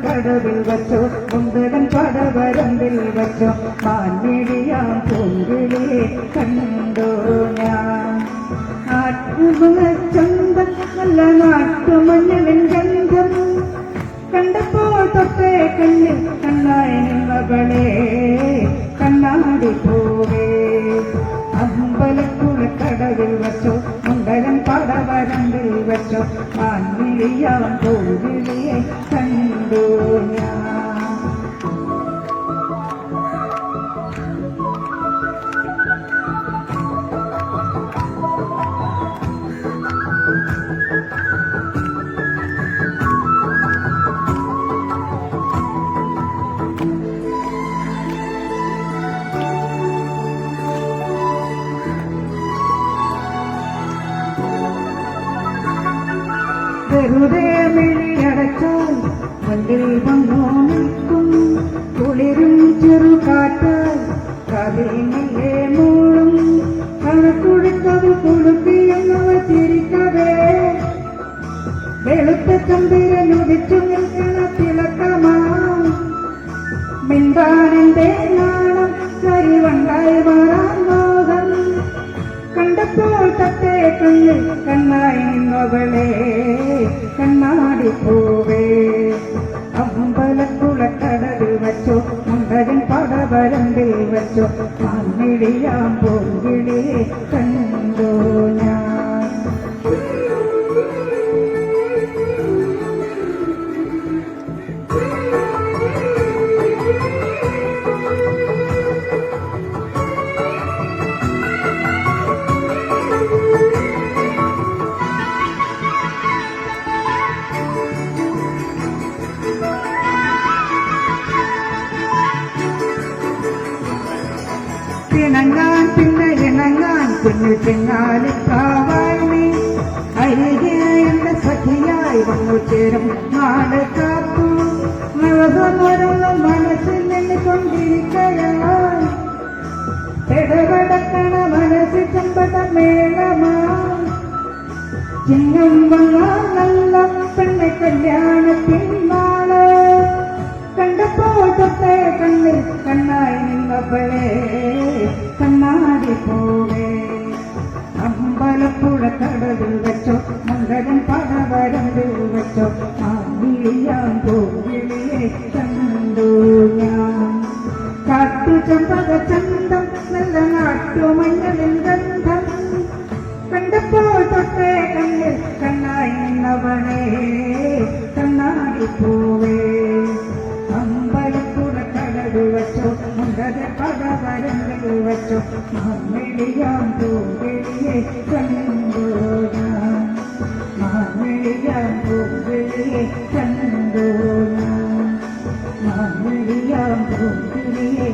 അമ്പലപ്പുഴക്കടവിൽ വച്ചോ മുന്തകൻ പടവരമ്പിൽ വച്ചോ. മാഞ്ഞിടിയാം പൂങ്കിളിയെ കണ്ടോ ഞാൻ. ആട്ടുമുളച്ചന്തം നല്ല നാട്ടുമഞ്ഞളിൻ ചന്തം കണ്ടപ്പോൾ തൊട്ടേ കണ്ണിൽ കണ്ണായി മകളെ കണ്ണാടി പോവേ. അമ്പലക്കുളക്കടവിൽ വച്ചോ മുണ്ടകൻ പടവരമ്പിൽ വച്ചോ. മാൻവിളിയാം പൂവിളിയെ വെറുതെ മിഴിയടച്ചാൽ മുന്നിൽ വന്നോ നിൽക്കും കുളിരും ചെറുകാറ്റാൽ കവിളിലെ മൂളും. കണക്കുടുക്കവൾ കുളുപ്പിയെന്നവ തിരിക്കവേ വെളുത്ത ചന്ദ്രനുദിച്ചു നിൽക്കണ തിളക്കമാം. മിണ്ടാനെന്റെ നാണം കരിവണ്ടായി മാറാൻ മോഹം. കണ്ടപ്പോൾ തത്തേ കണ്ണിൽ കണ്ണായി നിന്നവളെ കണ്ണാടിപ്പോവേ പോവേ. അമ്പലക്കുളക്കടവിൽ വച്ചോ മുണ്ടകൻ പടവരമ്പിൽ വച്ചോ മണ്ണിടിയാം പോങ്കിളിയെ കുഞ്ഞു കാവാണി. അരികെ എന്റെ സഖിയായി വന്നു ചേരും നാട് കാത്തു ദിവസമൊരൊന്നും മനസ്സിൽ നിന്ന് കൊണ്ടിരിക്കയാൽ ഇടപെടക്കണ മനസ്സിൽ ചെമ്പട മേളമാ. ചിങ്ങം വന്നാൽ നല്ല പെണ്ണെ കല്യാണത്തിൻ നാൾ. കണ്ടപ്പോ തൊട്ടേ കണ്ണിൽ കണ്ണായി നിന്നവളെ. കണ്ണാടി പോവേ അമ്പലപ്പുഴ കടവിൽ വെച്ചോ മന്ദരൻ പടവരമ്പിൽ വെച്ചോ മാവിളിയാൻ കോവിളിയെ കണ്ടു ഞാൻ. കാട്ടു ചന്തം നല്ല നാട്ടുമഞ്ഞളിൻ ഗന്ധം കണ്ടപ്പോൾ കണ്ണായി നിന്നവളെ കണ്ണാടി പോവേ. പടവരമ്പിൽ വച്ചോ മാമിളിയാം പൂവിളിയെ കണ്ടു ഞാൻ മാമിളിയാം പൂവിളിയെ കണ്ടു ഞാൻ മാമിളിയാം പൂവിളിയെ